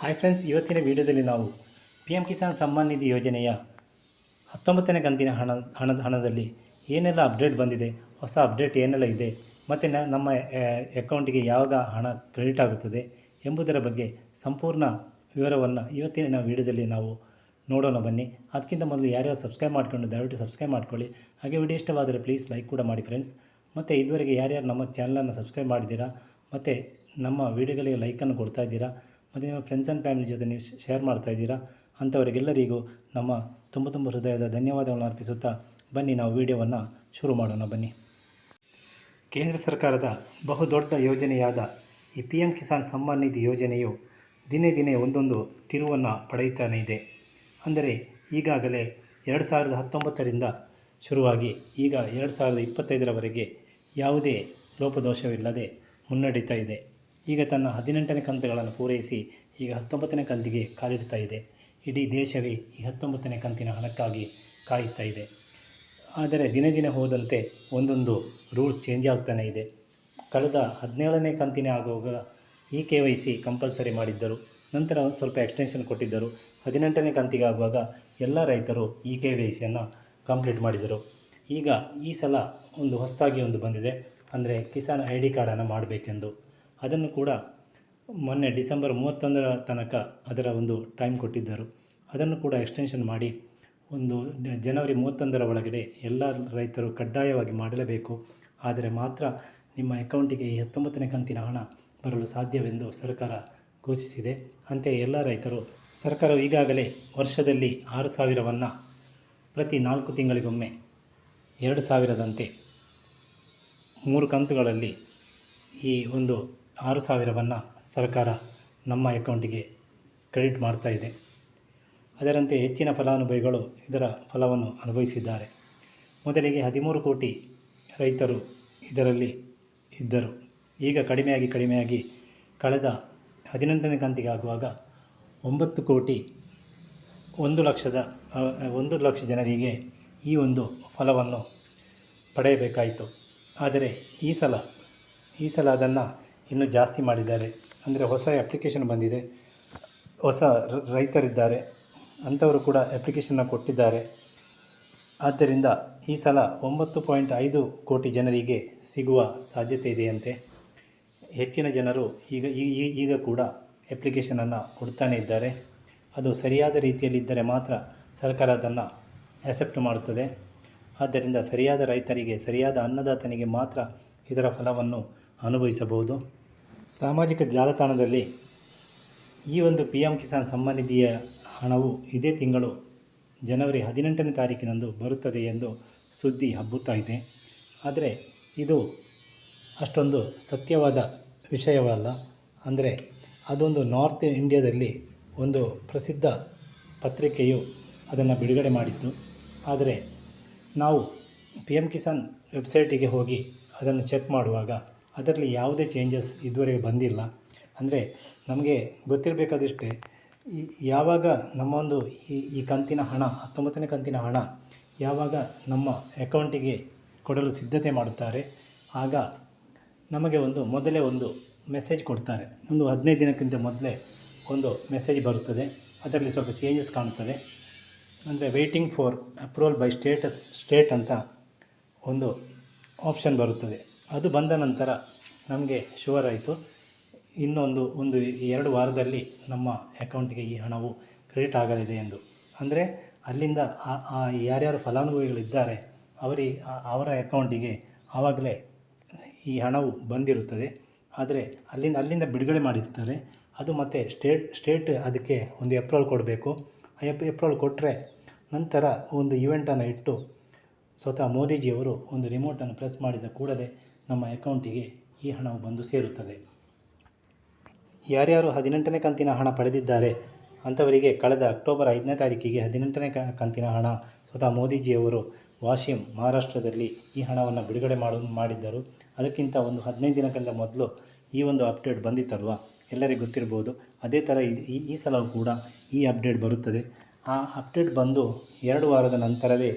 Hi friends ಇವತ್ತಿನ ವಿಡಿಯೋದಲ್ಲಿ ನಾವು ಪಿ ಎಂ ಕಿಸಾನ್ ಸಮ್ಮಾನ್ ನಿಧಿ ಯೋಜನೆಯ ಹತ್ತೊಂಬತ್ತನೇ ಕಂತಿನ ಹಣ, ಹಣದ, ಹಣದಲ್ಲಿ ಏನೆಲ್ಲ ಅಪ್ಡೇಟ್ ಬಂದಿದೆ, ಹೊಸ ಅಪ್ಡೇಟ್ ಏನೆಲ್ಲ ಇದೆ, ಮತ್ತು ನಮ್ಮ ಅಕೌಂಟಿಗೆ ಯಾವಾಗ ಹಣ ಕ್ರೆಡಿಟ್ ಆಗುತ್ತದೆ ಎಂಬುದರ ಬಗ್ಗೆ ಸಂಪೂರ್ಣ ವಿವರವನ್ನು ಇವತ್ತಿನ ವಿಡಿಯೋದಲ್ಲಿ ನಾವು ನೋಡೋಣ ಬನ್ನಿ. ಅದಕ್ಕಿಂತ ಮೊದಲು ಯಾರ್ಯಾರು ಸಬ್ಸ್ಕ್ರೈಬ್ ಮಾಡ್ಕೊಂಡು ದಯವಿಟ್ಟು ಸಬ್ಸ್ಕ್ರೈಬ್ ಮಾಡ್ಕೊಳ್ಳಿ. ಹಾಗೆ ವಿಡಿಯೋ ಇಷ್ಟವಾದರೆ ಪ್ಲೀಸ್ ಲೈಕ್ ಕೂಡ ಮಾಡಿ ಫ್ರೆಂಡ್ಸ್ ಮತ್ತು ಇದುವರೆಗೆ ಯಾರ್ಯಾರು ನಮ್ಮ ಚಾನಲನ್ನು ಸಬ್ಸ್ಕ್ರೈಬ್ ಮಾಡಿದ್ದೀರಾ, ಮತ್ತು ನಮ್ಮ ವಿಡಿಯೋಗಳಿಗೆ ಲೈಕನ್ನು ಕೊಡ್ತಾ ಇದ್ದೀರಾ ಮತ್ತು ನಿಮ್ಮ ಫ್ರೆಂಡ್ಸ್ ಆ್ಯಂಡ್ ಫ್ಯಾಮಿಲಿ ಜೊತೆ ನೀವು ಶೇರ್ ಮಾಡ್ತಾ ಇದ್ದೀರಾ? ಅಂಥವರಿಗೆಲ್ಲರಿಗೂ ನಮ್ಮ ತುಂಬ ತುಂಬ ಹೃದಯದ ಧನ್ಯವಾದಗಳನ್ನು ಅರ್ಪಿಸುತ್ತಾ ಬನ್ನಿ ನಾವು ವಿಡಿಯೋವನ್ನು ಶುರು ಮಾಡೋಣ ಬನ್ನಿ. ಕೇಂದ್ರ ಸರ್ಕಾರದ ಬಹುದೊಡ್ಡ ಯೋಜನೆಯಾದ ಈ ಪಿ ಎಂ ಕಿಸಾನ್ ಸಮ್ಮಾನ್ ನಿಧಿ ಯೋಜನೆಯು ದಿನೇ ದಿನೇ ಒಂದೊಂದು ತಿರುವನ್ನು ಪಡೆಯುತ್ತಾನೆ ಇದೆ. ಅಂದರೆ ಈಗಾಗಲೇ ಎರಡು ಸಾವಿರದ ಹತ್ತೊಂಬತ್ತರಿಂದ ಶುರುವಾಗಿ ಈಗ ಎರಡು ಸಾವಿರದ ಇಪ್ಪತ್ತೈದರವರೆಗೆ ಯಾವುದೇ ಲೋಪದೋಷವಿಲ್ಲದೆ ಮುನ್ನಡೀತಾ ಇದೆ. ಈಗ ತನ್ನ ಹದಿನೆಂಟನೇ ಕಂತುಗಳನ್ನು ಪೂರೈಸಿ ಈಗ ಹತ್ತೊಂಬತ್ತನೇ ಕಂತಿಗೆ ಕಾಲಿಡ್ತಾ ಇದೆ. ಇಡೀ ದೇಶವೇ ಈ ಹತ್ತೊಂಬತ್ತನೇ ಕಂತಿನ ಹಣಕ್ಕಾಗಿ ಕಾಯುತ್ತಾ ಇದೆ. ಆದರೆ ದಿನ ದಿನ ಹೋದಂತೆ ಒಂದೊಂದು ರೂಲ್ಸ್ ಚೇಂಜ್ ಆಗ್ತಾನೇ ಇದೆ. ಕಳೆದ ಹದಿನೇಳನೇ ಕಂತಿನೇ ಆಗುವಾಗ E K Y C compulsory ಮಾಡಿದ್ದರು. ನಂತರ ಸ್ವಲ್ಪ ಎಕ್ಸ್ಟೆನ್ಷನ್ ಕೊಟ್ಟಿದ್ದರು. ಹದಿನೆಂಟನೇ ಕಂತಿಗೆ ಆಗುವಾಗ ಎಲ್ಲ ರೈತರು ಇ ಕೆ ವೈ ಸಿಯನ್ನು ಕಂಪ್ಲೀಟ್ ಮಾಡಿದರು. ಈಗ ಈ ಸಲ ಒಂದು ಹೊಸದಾಗಿ ಒಂದು ಬಂದಿದೆ. ಅಂದರೆ ಕಿಸಾನ್ ಐ ಡಿ ಕಾರ್ಡನ್ನು ಮಾಡಬೇಕೆಂದು. ಅದನ್ನು ಕೂಡ ಮೊನ್ನೆ ಡಿಸೆಂಬರ್ ಮೂವತ್ತೊಂದರ ತನಕ ಅದರ ಒಂದು ಟೈಮ್ ಕೊಟ್ಟಿದ್ದರು. ಅದನ್ನು ಕೂಡ ಎಕ್ಸ್ಟೆನ್ಷನ್ ಮಾಡಿ ಒಂದು ಜನವರಿ ಮೂವತ್ತೊಂದರ ಒಳಗಡೆ ಎಲ್ಲ ರೈತರು ಕಡ್ಡಾಯವಾಗಿ ಮಾಡಲೇಬೇಕು. ಆದರೆ ಮಾತ್ರ ನಿಮ್ಮ ಅಕೌಂಟಿಗೆ ಈ ಹತ್ತೊಂಬತ್ತನೇ ಕಂತಿನ ಹಣ ಬರಲು ಸಾಧ್ಯವೆಂದು ಸರ್ಕಾರ ಘೋಷಿಸಿದೆ. ಅಂತೆ ಎಲ್ಲ ರೈತರು ಸರ್ಕಾರವು ಈಗಾಗಲೇ ವರ್ಷದಲ್ಲಿ ಆರು ಸಾವಿರವನ್ನು ಪ್ರತಿ ನಾಲ್ಕು ತಿಂಗಳಿಗೊಮ್ಮೆ ಎರಡು ಸಾವಿರದಂತೆ ಮೂರು ಕಂತುಗಳಲ್ಲಿ ಈ ಒಂದು ಆರು ಸಾವಿರವನ್ನು ಸರ್ಕಾರ ನಮ್ಮ ಅಕೌಂಟಿಗೆ ಕ್ರೆಡಿಟ್ ಮಾಡ್ತಾ ಇದೆ. ಅದರಂತೆ ಹೆಚ್ಚಿನ ಫಲಾನುಭವಿಗಳು ಇದರ ಫಲವನ್ನು ಅನುಭವಿಸಿದ್ದಾರೆ. ಮೊದಲಿಗೆ ಹದಿಮೂರು ಕೋಟಿ ರೈತರು ಇದರಲ್ಲಿ ಇದ್ದರು. ಈಗ ಕಡಿಮೆಯಾಗಿ ಕಡಿಮೆಯಾಗಿ ಕಳೆದ ಹದಿನೆಂಟನೇ ಕಂತಿಗೆ ಆಗುವಾಗ ಒಂಬತ್ತು ಕೋಟಿ ಒಂದು ಲಕ್ಷದ, ಒಂದು ಲಕ್ಷ ಜನರಿಗೆ ಈ ಒಂದು ಫಲವನ್ನು ಪಡೆಯಬೇಕಾಯಿತು. ಆದರೆ ಈ ಸಲ ಈ ಸಲ ಅದನ್ನು ಇನ್ನೂ ಜಾಸ್ತಿ ಮಾಡಿದ್ದಾರೆ. ಅಂದರೆ ಹೊಸ ಅಪ್ಲಿಕೇಶನ್ ಬಂದಿದೆ. ಹೊಸ ರೈತರಿದ್ದಾರೆ. ಅಂಥವರು ಕೂಡ ಅಪ್ಲಿಕೇಶನ್ನ ಕೊಟ್ಟಿದ್ದಾರೆ. ಆದ್ದರಿಂದ ಈ ಸಲ ಒಂಬತ್ತು ಪಾಯಿಂಟ್ ಐದು ಕೋಟಿ ಜನರಿಗೆ ಸಿಗುವ ಸಾಧ್ಯತೆ ಇದೆಯಂತೆ. ಹೆಚ್ಚಿನ ಜನರು ಈಗ ಈಗ ಕೂಡ ಅಪ್ಲಿಕೇಶನನ್ನು ಕೊಡ್ತಾನೆ ಇದ್ದಾರೆ. ಅದು ಸರಿಯಾದ ರೀತಿಯಲ್ಲಿದ್ದರೆ ಮಾತ್ರ ಸರ್ಕಾರ ಅದನ್ನು ಅಕ್ಸೆಪ್ಟ್ ಮಾಡುತ್ತದೆ. ಆದ್ದರಿಂದ ಸರಿಯಾದ ರೈತರಿಗೆ, ಸರಿಯಾದ ಅನ್ನದಾತನಿಗೆ ಮಾತ್ರ ಇದರ ಫಲವನ್ನು ಅನುಭವಿಸಬಹುದು. ಸಾಮಾಜಿಕ ಜಾಲತಾಣದಲ್ಲಿ ಈ ಒಂದು ಪಿ ಎಂ ಕಿಸಾನ್ ಸಮ್ಮಾನ್ ನಿಧಿಯ ಹಣವು ಇದೇ ತಿಂಗಳು ಜನವರಿ ಹದಿನೆಂಟನೇ ತಾರೀಕಿನಂದು ಬರುತ್ತದೆ ಎಂದು ಸುದ್ದಿ ಹಬ್ಬುತ್ತಾ ಇದೆ. ಆದರೆ ಇದು ಅಷ್ಟೊಂದು ಸತ್ಯವಾದ ವಿಷಯವಲ್ಲ. ಅಂದರೆ ಅದೊಂದು ನಾರ್ತ್ ಇಂಡಿಯಾದಲ್ಲಿ ಒಂದು ಪ್ರಸಿದ್ಧ ಪತ್ರಿಕೆಯು ಅದನ್ನು ಬಿಡುಗಡೆ ಮಾಡಿತ್ತು. ಆದರೆ ನಾವು ಪಿ ಎಂ ಕಿಸಾನ್ ವೆಬ್ಸೈಟಿಗೆ ಹೋಗಿ ಅದನ್ನು ಚೆಕ್ ಮಾಡುವಾಗ ಅದರಲ್ಲಿ ಯಾವುದೇ ಚೇಂಜಸ್ ಇದುವರೆಗೆ ಬಂದಿಲ್ಲ. ಅಂದರೆ ನಮಗೆ ಗೊತ್ತಿರಬೇಕಾದಷ್ಟೇ ಯಾವಾಗ ನಮ್ಮ ಒಂದು ಈ ಈ ಕಂತಿನ ಹಣ, ಹತ್ತೊಂಬತ್ತನೇ ಕಂತಿನ ಹಣ ಯಾವಾಗ ನಮ್ಮ ಅಕೌಂಟಿಗೆ ಕೊಡಲು ಸಿದ್ಧತೆ ಮಾಡುತ್ತಾರೆ, ಆಗ ನಮಗೆ ಒಂದು ಮೊದಲೇ ಒಂದು ಮೆಸೇಜ್ ಕೊಡ್ತಾರೆ. ಒಂದು ಹದಿನೈದು ದಿನಕ್ಕಿಂತ ಮೊದಲೇ ಒಂದು ಮೆಸೇಜ್ ಬರುತ್ತದೆ. ಅದರಲ್ಲಿ ಸ್ವಲ್ಪ ಚೇಂಜಸ್ ಕಾಣುತ್ತದೆ. ಅಂದರೆ waiting for approval by status state ಅಂತ ಒಂದು ಆಪ್ಷನ್ ಬರುತ್ತದೆ. ಅದು ಬಂದ ನಂತರ ನಮಗೆ ಶುವರ್ ಆಯಿತು. ಇನ್ನೊಂದು, ಒಂದು ಎರಡು ವಾರದಲ್ಲಿ ನಮ್ಮ ಅಕೌಂಟಿಗೆ ಈ ಹಣವು ಕ್ರೆಡಿಟ್ ಆಗಲಿದೆ ಎಂದು. ಅಂದರೆ ಅಲ್ಲಿಂದ ಯಾರ್ಯಾರು ಫಲಾನುಭವಿಗಳಿದ್ದಾರೆ ಅವರಿಗೆ ಆ- ಅವರ ಅಕೌಂಟಿಗೆ ಆವಾಗಲೇ ಈ ಹಣವು ಬಂದಿರುತ್ತದೆ. ಆದರೆ ಅಲ್ಲಿಂದ ಅಲ್ಲಿಂದ ಬಿಡುಗಡೆ ಮಾಡಿರ್ತಾರೆ. ಅದು ಮತ್ತೆ ಸ್ಟೇಟ್ ಸ್ಟೇಟ್ ಅದಕ್ಕೆ ಒಂದು ಎಪ್ರೋಲ್ ಕೊಡಬೇಕು. ಆ ಎಪ್ ಎಪ್ರೋಲ್ ಕೊಟ್ಟರೆ ನಂತರ ಒಂದು ಇವೆಂಟನ್ನು ಇಟ್ಟು ಸ್ವತಃ ಮೋದಿಜಿಯವರು ಒಂದು ರಿಮೋಟನ್ನು ಪ್ರೆಸ್ ಮಾಡಿದ ಕೂಡಲೇ ನಮ್ಮ ಅಕೌಂಟಿಗೆ ಈ ಹಣವು ಬಂದು ಸೇರುತ್ತದೆ. ಯಾರ್ಯಾರು ಹದಿನೆಂಟನೇ ಕಂತಿನ ಹಣ ಪಡೆದಿದ್ದಾರೆ ಅಂಥವರಿಗೆ ಕಳೆದ ಅಕ್ಟೋಬರ್ ಐದನೇ ತಾರೀಕಿಗೆ ಹದಿನೆಂಟನೇ ಕಂತಿನ ಹಣ ಸ್ವತಃ ಮೋದಿಜಿಯವರು ವಾಶಿಂ ಮಹಾರಾಷ್ಟ್ರದಲ್ಲಿ ಈ ಹಣವನ್ನು ಬಿಡುಗಡೆ ಮಾಡು, ಮಾಡಿದ್ದರು. ಅದಕ್ಕಿಂತ ಒಂದು ಹದಿನೈದು ದಿನಕ್ಕಿಂತ ಮೊದಲು ಈ ಒಂದು ಅಪ್ಡೇಟ್ ಬಂದಿತ್ತಲ್ವ? ಎಲ್ಲರಿಗೂ ಗೊತ್ತಿರ್ಬೋದು. ಅದೇ ಥರ ಇದು, ಈ ಸಲವೂ ಕೂಡ ಈ ಅಪ್ಡೇಟ್ ಬರುತ್ತದೆ. ಆ ಅಪ್ಡೇಟ್ ಬಂದು ಎರಡು ವಾರದ ನಂತರವೇ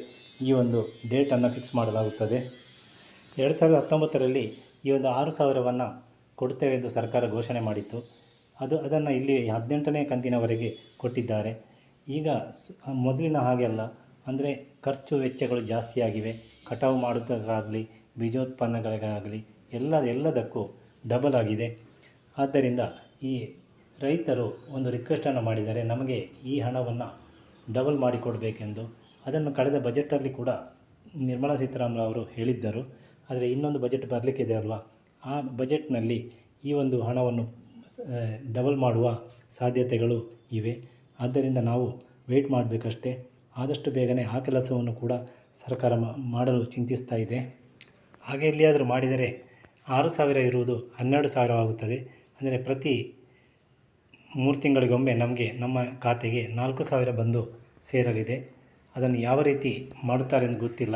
ಈ ಒಂದು ಡೇಟನ್ನು ಫಿಕ್ಸ್ ಮಾಡಲಾಗುತ್ತದೆ. ಎರಡು ಸಾವಿರದ ಹತ್ತೊಂಬತ್ತರಲ್ಲಿ ಈ ಒಂದು ಆರು ಸಾವಿರವನ್ನು ಕೊಡ್ತೇವೆ ಎಂದು ಸರ್ಕಾರ ಘೋಷಣೆ ಮಾಡಿತ್ತು. ಅದು ಅದನ್ನು ಇಲ್ಲಿ ಹದಿನೆಂಟನೇ ಕಂತಿನವರೆಗೆ ಕೊಟ್ಟಿದ್ದಾರೆ. ಈಗ ಮೊದಲಿನ ಹಾಗೆ ಅಲ್ಲ. ಅಂದರೆ ಖರ್ಚು ವೆಚ್ಚಗಳು ಜಾಸ್ತಿಯಾಗಿವೆ ಕಟಾವು ಮಾಡುವುದಕ್ಕಾಗಲಿ, ಬೀಜೋತ್ಪನ್ನಗಳಿಗಾಗಲಿ ಎಲ್ಲ, ಎಲ್ಲದಕ್ಕೂ ಡಬಲ್ ಆಗಿದೆ. ಆದ್ದರಿಂದ ಈ ರೈತರು ಒಂದು ರಿಕ್ವೆಸ್ಟನ್ನು ಮಾಡಿದ್ದಾರೆ. ನಮಗೆ ಈ ಹಣವನ್ನು ಡಬಲ್ ಮಾಡಿಕೊಡಬೇಕೆಂದು. ಅದನ್ನು ಕಳೆದ ಬಜೆಟಲ್ಲಿ ಕೂಡ ನಿರ್ಮಲಾ ಸೀತಾರಾಮನ್ ಅವರು ಹೇಳಿದ್ದರು. ಆದರೆ ಇನ್ನೊಂದು ಬಜೆಟ್ ಬರಲಿಕ್ಕಿದೆ ಅಲ್ವಾ? ಆ ಬಜೆಟ್ನಲ್ಲಿ ಈ ಒಂದು ಹಣವನ್ನು ಡಬಲ್ ಮಾಡುವ ಸಾಧ್ಯತೆಗಳು ಇವೆ. ಆದ್ದರಿಂದ ನಾವು ವೆಯ್ಟ್ ಮಾಡಬೇಕಷ್ಟೇ. ಆದಷ್ಟು ಬೇಗನೆ ಆ ಕೆಲಸವನ್ನು ಕೂಡ ಸರ್ಕಾರ ಮಾಡಲು ಚಿಂತಿಸ್ತಾ ಇದೆ. ಹಾಗೆ ಎಲ್ಲಿಯಾದರೂ ಮಾಡಿದರೆ ಆರು ಸಾವಿರ ಇರುವುದು ಹನ್ನೆರಡು ಸಾವಿರವಾಗುತ್ತದೆ ಅಂದರೆ ಪ್ರತಿ ಮೂರು ತಿಂಗಳಿಗೊಮ್ಮೆ ನಮಗೆ, ನಮ್ಮ ಖಾತೆಗೆ ನಾಲ್ಕು ಸಾವಿರ ಬಂದು ಸೇರಲಿದೆ. ಅದನ್ನು ಯಾವ ರೀತಿ ಮಾಡುತ್ತಾರೆ ಎಂದು ಗೊತ್ತಿಲ್ಲ.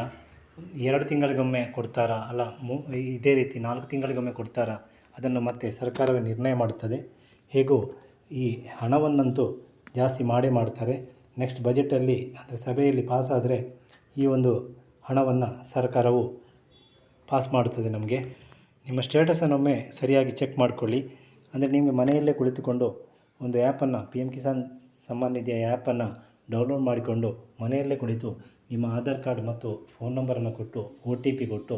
ಎರಡು ತಿಂಗಳಿಗೊಮ್ಮೆ ಕೊಡ್ತಾರಾ? ಅಲ್ಲ, ಮೂ, ಇದೇ ರೀತಿ ನಾಲ್ಕು ತಿಂಗಳಿಗೊಮ್ಮೆ ಕೊಡ್ತಾರಾ? ಅದನ್ನು ಮತ್ತೆ ಸರ್ಕಾರವೇ ನಿರ್ಣಯ ಮಾಡುತ್ತದೆ. ಹೇಗೂ, ಈ ಹಣವನ್ನಂತೂ ಜಾಸ್ತಿ ಮಾಡೇ ಮಾಡ್ತಾರೆ. ನೆಕ್ಸ್ಟ್ ಬಜೆಟಲ್ಲಿ, ಅಂದರೆ ಸಭೆಯಲ್ಲಿ ಪಾಸಾದರೆ ಈ ಒಂದು ಹಣವನ್ನು ಸರ್ಕಾರವು ಪಾಸ್ ಮಾಡುತ್ತದೆ ನಮಗೆ. ನಿಮ್ಮ ಸ್ಟೇಟಸನ್ನೊಮ್ಮೆ ಸರಿಯಾಗಿ ಚೆಕ್ ಮಾಡಿಕೊಳ್ಳಿ. ಅಂದರೆ ನಿಮಗೆ ಮನೆಯಲ್ಲೇ ಕುಳಿತುಕೊಂಡು ಒಂದು ಆ್ಯಪನ್ನು, ಪಿ ಎಂ ಕಿಸಾನ್ ಸಮ್ಮಾನ್ ನಿಧಿಯ ಆ್ಯಪನ್ನು ಡೌನ್ಲೋಡ್ ಮಾಡಿಕೊಂಡು ಮನೆಯಲ್ಲೇ ಕುಳಿತು ನಿಮ್ಮ ಆಧಾರ್ ಕಾರ್ಡ್ ಮತ್ತು ಫೋನ್ ನಂಬರನ್ನು ಕೊಟ್ಟು ಒ ಟಿ ಪಿ ಕೊಟ್ಟು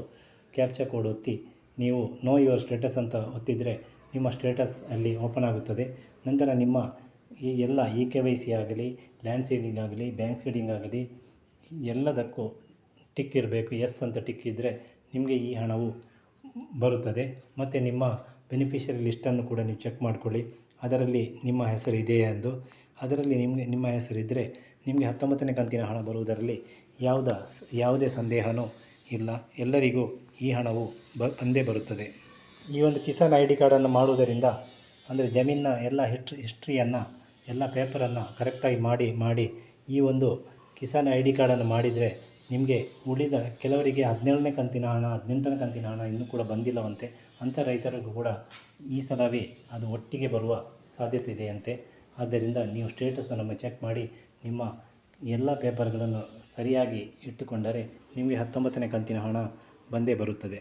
ಕ್ಯಾಪ್ಚಾ ಕೋಡ್ ಒತ್ತಿ, ನೀವು ನೋ ಯುವರ್ ಸ್ಟೇಟಸ್ ಅಂತ ಒತ್ತಿದರೆ ನಿಮ್ಮ ಸ್ಟೇಟಸ್ ಅಲ್ಲಿ ಓಪನ್ ಆಗುತ್ತದೆ. ನಂತರ ನಿಮ್ಮ ಈ ಎಲ್ಲ ಇ ಕೆ ವೈ ಸಿ ಆಗಲಿ, ಲ್ಯಾಂಡ್ ಸೀಡಿಂಗ್ ಆಗಲಿ, ಬ್ಯಾಂಕ್ ಸೀಡಿಂಗ್ ಆಗಲಿ, ಎಲ್ಲದಕ್ಕೂ ಟಿಕ್ ಇರಬೇಕು. ಎಸ್ ಅಂತ ಟಿಕ್ ಇದ್ದರೆ ನಿಮಗೆ ಈ ಹಣವು ಬರುತ್ತದೆ. ಮತ್ತು ನಿಮ್ಮ ಬೆನಿಫಿಷರಿ ಲಿಸ್ಟನ್ನು ಕೂಡ ನೀವು ಚೆಕ್ ಮಾಡಿಕೊಳ್ಳಿ. ಅದರಲ್ಲಿ ನಿಮ್ಮ ಹೆಸರು ಇದೆಯೇ ಎಂದು. ಅದರಲ್ಲಿ ನಿಮಗೆ ನಿಮ್ಮ ಹೆಸರಿದ್ದರೆ ನಿಮಗೆ ಹತ್ತೊಂಬತ್ತನೇ ಕಂತಿನ ಹಣ ಬರುವುದರಲ್ಲಿ ಯಾವುದ, ಯಾವುದೇ ಸಂದೇಹನೂ ಇಲ್ಲ. ಎಲ್ಲರಿಗೂ ಈ ಹಣವು ಬ ಬಂದೇ ಬರುತ್ತದೆ. ಈ ಒಂದು ಕಿಸಾನ್ ಐ ಡಿ ಕಾರ್ಡನ್ನು ಮಾಡುವುದರಿಂದ, ಅಂದರೆ ಜಮೀನಿನ ಎಲ್ಲ ಹಿಸ್ಟ್ರಿ, ಹಿಸ್ಟ್ರಿಯನ್ನು, ಎಲ್ಲ ಪೇಪರನ್ನು ಕರೆಕ್ಟಾಗಿ ಮಾಡಿ ಮಾಡಿ ಈ ಒಂದು ಕಿಸಾನ್ ಐ ಡಿ ಕಾರ್ಡನ್ನು ಮಾಡಿದರೆ ನಿಮಗೆ ಉಳಿದ ಕೆಲವರಿಗೆ ಹದಿನೇಳನೇ ಕಂತಿನ ಹಣ, ಹದಿನೆಂಟನೇ ಕಂತಿನ ಹಣ ಇನ್ನೂ ಕೂಡ ಬಂದಿಲ್ಲವಂತೆ. ಅಂಥ ರೈತರಿಗೂ ಕೂಡ ಈ ಸಲವೇ ಅದು ಒಟ್ಟಿಗೆ ಬರುವ ಸಾಧ್ಯತೆ ಇದೆಯಂತೆ. ಆದ್ದರಿಂದ ನೀವು ಸ್ಟೇಟಸನ್ನು ಚೆಕ್ ಮಾಡಿ ನಿಮ್ಮ ಎಲ್ಲ ಪೇಪರ್ಗಳನ್ನು ಸರಿಯಾಗಿ ಇಟ್ಟುಕೊಂಡರೆ ನಿಮಗೆ ಹತ್ತೊಂಬತ್ತನೇ ಕಂತಿನ ಹಣ ಬಂದೇ ಬರುತ್ತದೆ.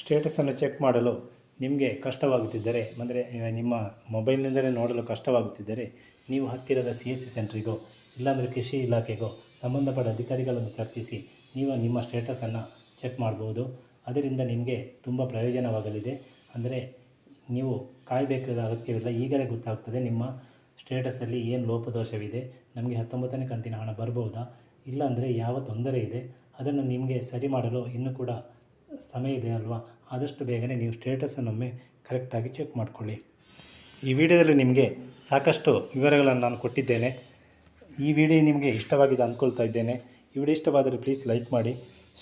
ಸ್ಟೇಟಸನ್ನು ಚೆಕ್ ಮಾಡಲು ನಿಮಗೆ ಕಷ್ಟವಾಗುತ್ತಿದ್ದರೆ, ಅಂದರೆ ನಿಮ್ಮ ಮೊಬೈಲ್ನಿಂದಲೇ ನೋಡಲು ಕಷ್ಟವಾಗುತ್ತಿದ್ದರೆ, ನೀವು ಹತ್ತಿರದ ಸಿ ಎಸ್ ಸಿ ಸೆಂಟ್ರಿಗೋ, ಇಲ್ಲಾಂದರೆ ಕೃಷಿ ಇಲಾಖೆಗೋ ಸಂಬಂಧಪಟ್ಟ ಅಧಿಕಾರಿಗಳನ್ನು ಚರ್ಚಿಸಿ ನೀವು ನಿಮ್ಮ ಸ್ಟೇಟಸನ್ನು ಚೆಕ್ ಮಾಡ್ಬೋದು. ಅದರಿಂದ ನಿಮಗೆ ತುಂಬ ಪ್ರಯೋಜನವಾಗಲಿದೆ. ಅಂದರೆ ನೀವು ಕಾಯಬೇಕಾದ ಅಗತ್ಯವಿಲ್ಲ. ಈಗಲೇ ಗೊತ್ತಾಗ್ತದೆ ನಿಮ್ಮ ಸ್ಟೇಟಸಲ್ಲಿ ಏನು ಲೋಪದೋಷವಿದೆ? ನಮಗೆ ಹತ್ತೊಂಬತ್ತನೇ ಕಂತಿನ ಹಣ ಬರ್ಬೋದಾ? ಇಲ್ಲಾಂದರೆ ಯಾವ ತೊಂದರೆ ಇದೆ? ಅದನ್ನು ನಿಮಗೆ ಸರಿ ಮಾಡಲು ಇನ್ನೂ ಕೂಡ ಸಮಯ ಇದೆ ಅಲ್ವಾ? ಆದಷ್ಟು ಬೇಗನೆ ನೀವು ಸ್ಟೇಟಸನ್ನೊಮ್ಮೆ ಕರೆಕ್ಟಾಗಿ ಚೆಕ್ ಮಾಡಿಕೊಳ್ಳಿ. ಈ ವಿಡಿಯೋದಲ್ಲಿ ನಿಮಗೆ ಸಾಕಷ್ಟು ವಿವರಗಳನ್ನು ನಾನು ಕೊಟ್ಟಿದ್ದೇನೆ. ಈ ವಿಡಿಯೋ ನಿಮಗೆ ಇಷ್ಟವಾಗಿದೆ ಅಂದ್ಕೊಳ್ತಾ ಇದ್ದೇನೆ. ಈ ವಿಡಿಯೋ ಇಷ್ಟವಾದರೆ ಪ್ಲೀಸ್ ಲೈಕ್ ಮಾಡಿ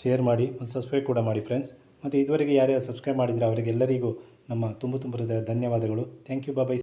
ಶೇರ್ ಮಾಡಿ ಮತ್ತು ಸಬ್ಸ್ಕ್ರೈಬ್ ಕೂಡ ಮಾಡಿ ಫ್ರೆಂಡ್ಸ್ ಮತ್ತು ಇದುವರೆಗೆ ಯಾರ್ಯಾರು ಸಬ್ಸ್ಕ್ರೈಬ್ ಮಾಡಿದರೆ ಅವರಿಗೆಲ್ಲರಿಗೂ ನಮ್ಮ ತುಂಬ ತುಂಬ ಧನ್ಯವಾದಗಳು. Thank you ಬಾಬೈ